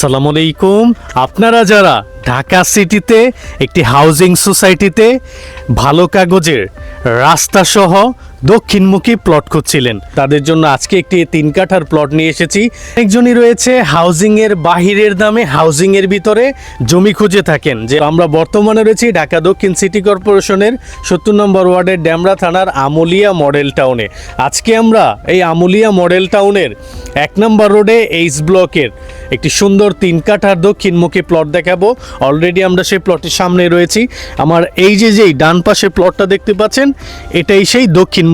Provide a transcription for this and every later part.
সালাম আলাইকুম। আপনারা যারা ঢাকা সিটিতে একটি হাউজিং সোসাইটিতে ভালো কাগজের রাস্তা সহ দক্ষিণমুখী প্লট খুঁজছিলেন। তাদের জন্য আজকে একটি তিন কাঠার প্লট নিয়ে এসেছি। একজনই রয়েছে হাউজিং এর বাহিরের দামে হাউজিং এর ভিতরে জমি খুঁজে থাকেন। যে আমরা বর্তমানে রয়েছি ঢাকা দক্ষিণ সিটি কর্পোরেশনের সত্তর নম্বর ওয়ার্ডের ড্যামরা থানার আমুলিয়া মডেল টাউনে। আজকে আমরা এই আমুলিয়া মডেল টাউনের এক নম্বর রোডে এইচ ব্লকের একটি সুন্দর তিন কাঠার দক্ষিণমুখী প্লট দেখাবো। অলরেডি আমরা সেই প্লটের সামনে রয়েছি। আমার এই যে যেই ডান পাশে প্লটটা দেখতে পাচ্ছেন, এটাই সেই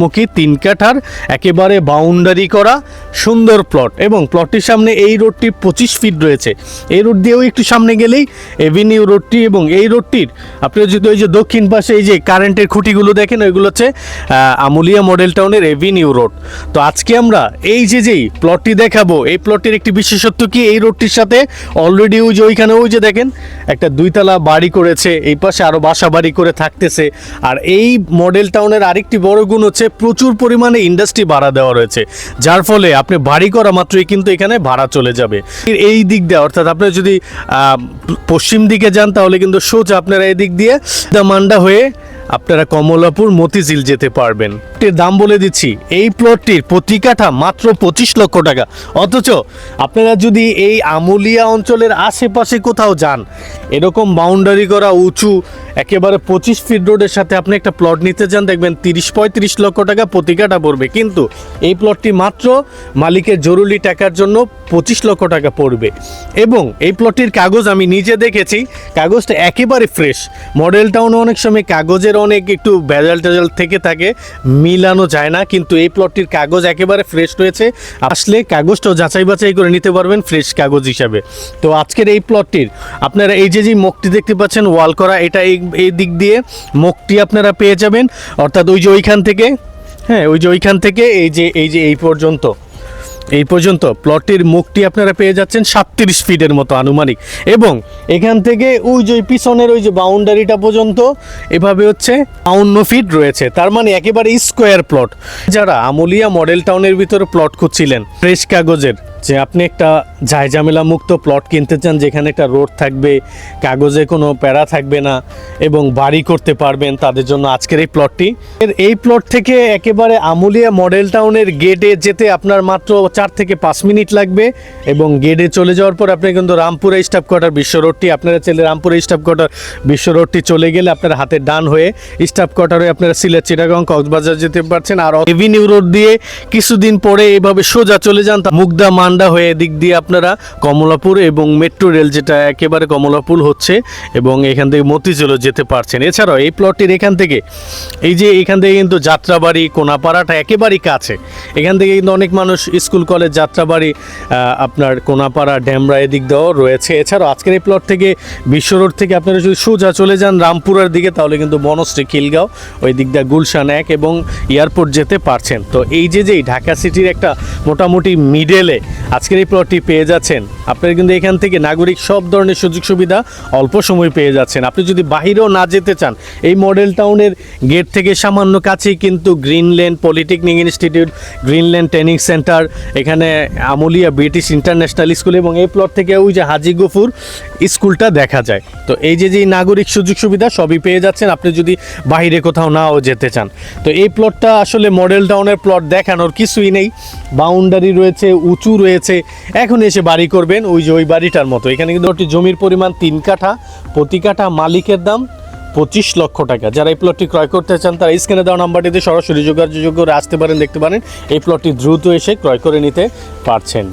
দক্ষিণমুখী তিন কাঠার একেবারে বাউন্ডারি করা সুন্দর প্লট এবং প্লটটির সামনে এই রোডটি পঁচিশ ফিট রয়েছে। এই রোড দিয়েও একটু সামনে গেলেই এভিনিউ রোডটি এবং এই রোডটির আপনি যদি ওই যে দক্ষিণ পাশে এই যে কারেন্টের খুঁটিগুলো দেখেন, ওইগুলো হচ্ছে আমুলিয়া মডেল টাউনের এভিনিউ রোড তো আজকে আমরা এই যে যেই প্লটটি দেখাবো, এই প্লটটির একটি বিশেষত্ব কি? এই রোডটির সাথে অলরেডি ওই যে ওইখানে ওই যে দেখেন, একটা দুইতলা বাড়ি করেছে, এই পাশে আরও বাসা বাড়ি করে থাকতেছে। আর এই মডেল টাউনের আরেকটি বড় গুণ হচ্ছে প্রচুর পরিমাণে ইন্ডাস্ট্রি ভাড়া দেওয়া রয়েছে। যার ফলে আপনি বাড়ি করা মাত্রই কিন্তু এখানে ভাড়া চলে যাবে। এই দিক দিয়ে অর্থাৎ আপনি যদি পশ্চিম দিকে যান তাহলে কিন্তু সোজা আপনারা এই দিক দিয়ে মান্ডা হয়ে আপনারা কমলাপুর মতিঝিল যেতে পারবেন। এর দাম বলে দিচ্ছি, এই প্লটটির প্রতি কাঠা মাত্র পঁচিশ লক্ষ টাকা। অথচ আপনারা যদি এই আমুলিয়া অঞ্চলের আশেপাশে কোথাও যান, এরকম বাউন্ডারি করা উঁচু একেবারে পঁচিশ ফিট রোডের সাথে আপনি একটা প্লট নিতে চান, দেখবেন তিরিশ পঁয়ত্রিশ লক্ষ টাকা প্রতি কাঠা পড়বে। কিন্তু এই প্লটটি মাত্র মালিকের জরুরি টাকার জন্য পঁচিশ লক্ষ টাকা পড়বে। এবং এই প্লটটির কাগজ আমি নিজে দেখেছি, কাগজটা একেবারে ফ্রেশ মডেল টাউনে অনেক সময় কাগজের অনেক একটু ভেজাল টেজাল থেকে থাকে, মিলানো যায় না, কিন্তু এই প্লটটির কাগজ একেবারে ফ্রেশ রয়েছে। আসলে কাগজটাও যাচাই বাছাই করে নিতে পারবেন ফ্রেশ কাগজ হিসাবে। তো আজকের এই প্লটটির আপনারা এই যে যে মুখটি দেখতে পাচ্ছেন ওয়াল করা, এটা এই এই দিক দিয়ে মুখটি আপনারা পেয়ে যাবেন। অর্থাৎ ওই যে ওইখান থেকে হ্যাঁ ওই যে ওইখান থেকে এই যে এই যে এই পর্যন্ত এই পর্যন্ত প্লটের মুখটি আপনারা পেয়ে যাচ্ছেন সাতত্রিশ ফিটের মতো আনুমানিক। এবং এখান থেকে ওই যে পিছনের ওই যে বাউন্ডারিটা পর্যন্ত, এভাবে হচ্ছে বাউন্ন ফিট রয়েছে। তার মানে একেবারে স্কোয়ার প্লট যারা আমুলিয়া মডেল টাউনের ভিতরে প্লট খুঁজছিলেন, ফ্রেশ কাগজের, যে আপনি একটা ঝামেলা মুক্ত প্লট কিনতে চান, যেখানে একটা রোড থাকবে, কাগজে কোনো প্যারা থাকবে না এবং বাড়ি করতে পারবেন তাদের জন্য আজকের এই প্লটটি এই প্লট থেকে একেবারে আমুলিয়া মডেল টাউনের গেটে যেতে আপনার মাত্র চার থেকে পাঁচ মিনিট লাগবে এবং গেটে চলে যাওয়ার পর আপনি কিন্তু রামপুরা স্টাফ কোয়ার্টার বিশ্ব রোডটি আপনারা চাইলে রামপুরা স্টাফ কোয়ার্টার বিশ্ব রোডটি চলে গেলে আপনার হাতের ডান হয়ে স্টাফ কোয়ার্টারে আপনারা সিলেট, চিটাগাং, কক্সবাজার যেতে পারছেন। আর এভিনিউ রোড দিয়ে কিছুদিন পরে এভাবে সোজা চলে যান মুগদা, মান্ডা হয়ে এদিক দিয়ে আপনারা কমলাপুর এবং মেট্রো রেল যেটা একেবারে কমলাপুর হচ্ছে এবং এখান থেকে মতিঝিলও যেতে পারছেন। এছাড়াও এই প্লটটির এখান থেকে, এই যে এখান থেকে কিন্তু যাত্রাবাড়ি, কোনাপাড়াটা একেবারেই কাছে। এখান থেকে কিন্তু অনেক মানুষ স্কুল, কলেজ, যাত্রাবাড়ি আপনার কোনাপাড়া, ড্যামরা এদিক দিয়েও রয়েছে। এছাড়াও আজকের এই প্লট থেকে বিশ্ব রোড থেকে আপনারা যদি সোজা চলে যান রামপুরার দিকে, তাহলে কিন্তু বনশ্রী খিলগাঁও, ওই দিক দিয়ে গুলশান এক এবং এয়ারপোর্ট যেতে পারছেন। তো এই যে যেই ঢাকা সিটির একটা মোটামুটি মিডেলে আজকের এই প্লটটি পেয়ে যাচ্ছেন। আপনারা কিন্তু এখান থেকে নাগরিক সব ধরনের সুযোগ সুবিধা অল্প সময় পেয়ে যাচ্ছেন। আপনি যদি বাহিরেও না যেতে চান, এই মডেল টাউনের গেট থেকে সামান্য কাছেই কিন্তু Greenland polytechnic institute, Greenland training centre, এখানে আমুলিয়া ব্রিটিশ ইন্টারন্যাশনাল স্কুল এবং এই প্লট থেকে ওই যে হাজি গফুর স্কুলটা দেখা যায়। তো এই যে যে নাগরিক সুযোগ সুবিধা সবই পেয়ে যাচ্ছেন। আপনি যদি বাইরে কোথাও নাও যেতে চান। তো এই প্লটটা আসলে মডেল টাউনের প্লট দেখানোর কিছুই নেই। বাউন্ডারি রয়েছে, উঁচু রয়েছে। এখন এসে বাড়ি করবেন ওই যে ওই বাড়িটার মতো। এখানে কিন্তু একটি জমির পরিমাণ তিন কাঠা, প্রতি কাঠা মালিকের দাম পঁচিশ লক্ষ টাকা। যারা এই প্লটটি ক্রয় করতে চান, তারা স্ক্রিনে দেওয়া নাম্বারটিতে সরাসরি যোগাযোগ করে আসতে পারেন, দেখতে পারেন। এই প্লটটি দ্রুত এসে ক্রয় করে নিতে পারছেন।